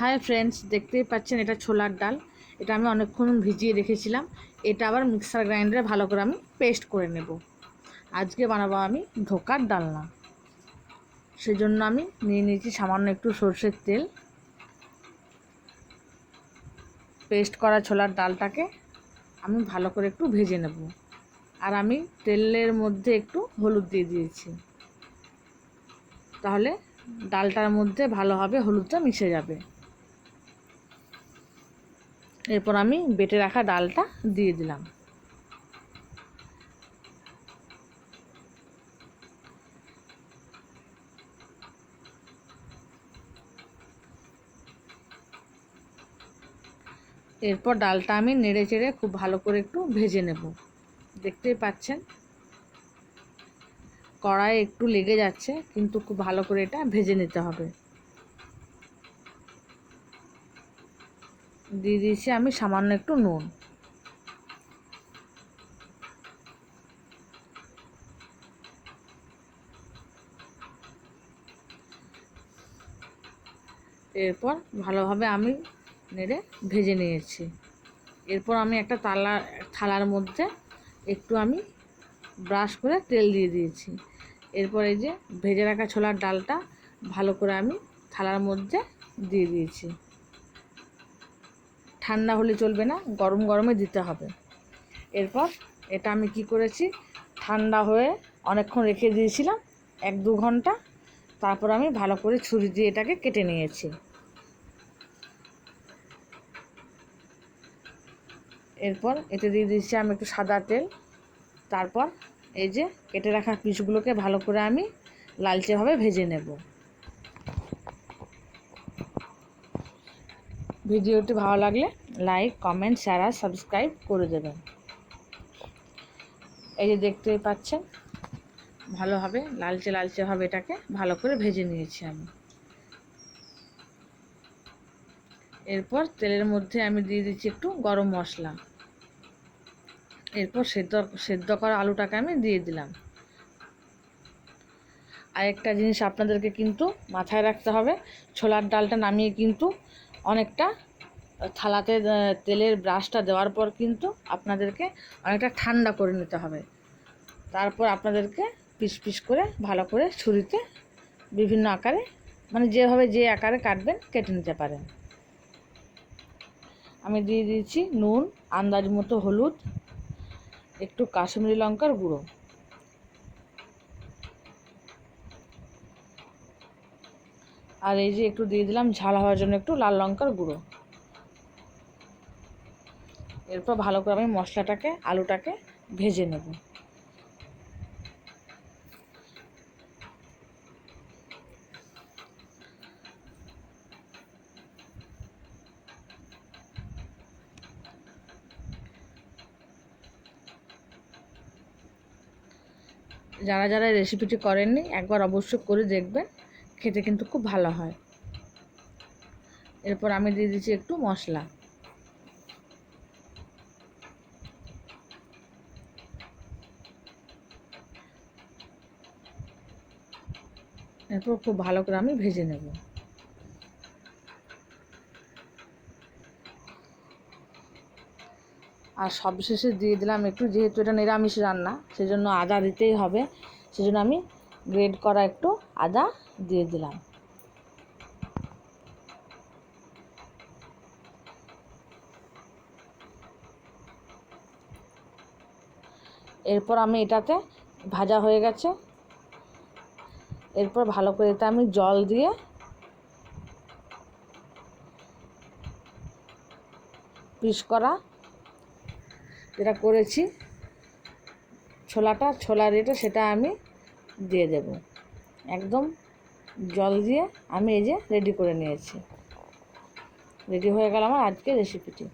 Hi friends দেখতেই পাচ্ছেন এটা ছোলার ডাল। এটা আমি অনেকক্ষণ ভিজিয়ে রেখেছিলাম। এটা আবার মিক্সার গ্রাইন্ডারে ভালো করে আমি পেস্ট করে নেব। আজকে বানাবো আমি ধোকার ডালনা। সেজন্য আমি নিয়ে নিয়েছি সামান্য একটু সর্ষের তেল। পেস্ট করা ছোলার ডালটাকে আমি ভালো করে একটু ভেজে নেব। আর আমি তেলের মধ্যে একটু হলুদ দিয়ে দিয়েছি। তাহলে ডালটার মধ্যে ভালোভাবে হলুদটা মিশে যাবে। এরপর আমি বেটে রাখা ডালটা দিয়ে দিলাম। এরপর ডালটা আমি নেড়ে চেড়ে খুব ভালো করে একটু ভেজে নেব। দেখতেই পাচ্ছেন? কড়াইয়ে একটু লেগে যাচ্ছে, কিন্তু খুব ভালো করে এটা ভেজে নিতে হবে। দিয়ে দিয়েছি আমি সামান্য একটু নুন। এরপর ভালোভাবে আমি নেড়ে ভেজে নিয়েছি। এরপর আমি একটা তালা, থালার মধ্যে একটু আমি ব্রাশ করে তেল দিয়ে দিয়েছি। এরপর এই যে ভেজে রাখা ছোলার ডালটা ভালো করে আমি থালার মধ্যে দিয়ে দিয়েছি। ঠান্ডা হলে চলবে না, গরম গরমে দিতে হবে। এরপর এটা আমি কি করেছি, ঠান্ডা হয়ে অনেকক্ষণ রেখে দিয়েছিলাম, এক দু ঘণ্টা। তারপর আমি ভালো করে ছুরি দিয়ে এটাকে কেটে নিয়েছি। এরপর এতে দিয়ে দিয়েছি আমি একটু সাদা তেল। তারপর এই যে কেটে রাখা পিসগুলোকে ভালো করে আমি লালচেভাবে ভেজে নেব। ভিডিওটি ভালো লাগলে লাইক, কমেন্ট শেয়ার আর সাবস্ক্রাইব করে দেবেন। এই যে দেখতেই পাচ্ছেন ভালোভাবে লালচে লালচেভাবে এটাকে। ভালো করে ভেজে নিয়েছি আমি। এরপর তেলের মধ্যে আমি দিয়ে দিচ্ছি একটু গরম মশলা। এরপর সেদ্ধ সেদ্ধ করা আলুটাকে আমি দিয়ে দিলাম। আরেকটা জিনিস আপনাদেরকে কিন্তু মাথায় রাখতে হবে, ছোলার ডালটা নামিয়ে কিন্তু অনেকটা থালাতে তেলের ব্রাশটা দেওয়ার পর কিন্তু আপনাদেরকে অনেকটা ঠান্ডা করে নিতে হবে। তারপর আপনাদেরকে পিস পিস করে ভালো করে ছুরিতে বিভিন্ন আকারে মানে যেভাবে যে আকারে কাটবেন কেটে নিতে পারেন। আমি দিয়ে দিয়েছি নুন, আন্দাজ মতো হলুদ, একটু কাশ্মীরি লঙ্কার গুঁড়ো। আর এই যে একটু দিয়ে দিলাম, ঝাল হওয়ার জন্য একটু লাল লঙ্কার গুঁড়ো। এরপর ভালো করে আমি মশলাটাকে, আলুটাকে ভেজে নেব। যারা যারা রেসিপিটি করেননি, একবার অবশ্যই করে দেখবেন, খেতে কিন্তু খুব ভালো হয়। এরপর আমি দিয়ে দিচ্ছি একটু মশলা। এরপর খুব ভালো করে আমি ভেজে নেব। আর সবশেষে দিয়ে দিলাম একটু, যেহেতু এটা নিরামিষ রান্না, সেজন্য আদা দিতেই হবে। সেজন্য আমি গ্রেড করা একটু আদা দিয়ে দিলাম। এরপর আমি এটাতে ভাজা হয়ে গেছে। এরপর ভালো করে এটা আমি জল দিয়ে পিস করা যেটা করেছি, ছোলাটা, ছোলা রেটে সেটা আমি দিয়ে দেব। একদম জল দিয়ে আমি এই যে রেডি করে নিয়েছি। রেডি হয়ে গেল আমার আজকে রেসিপিটি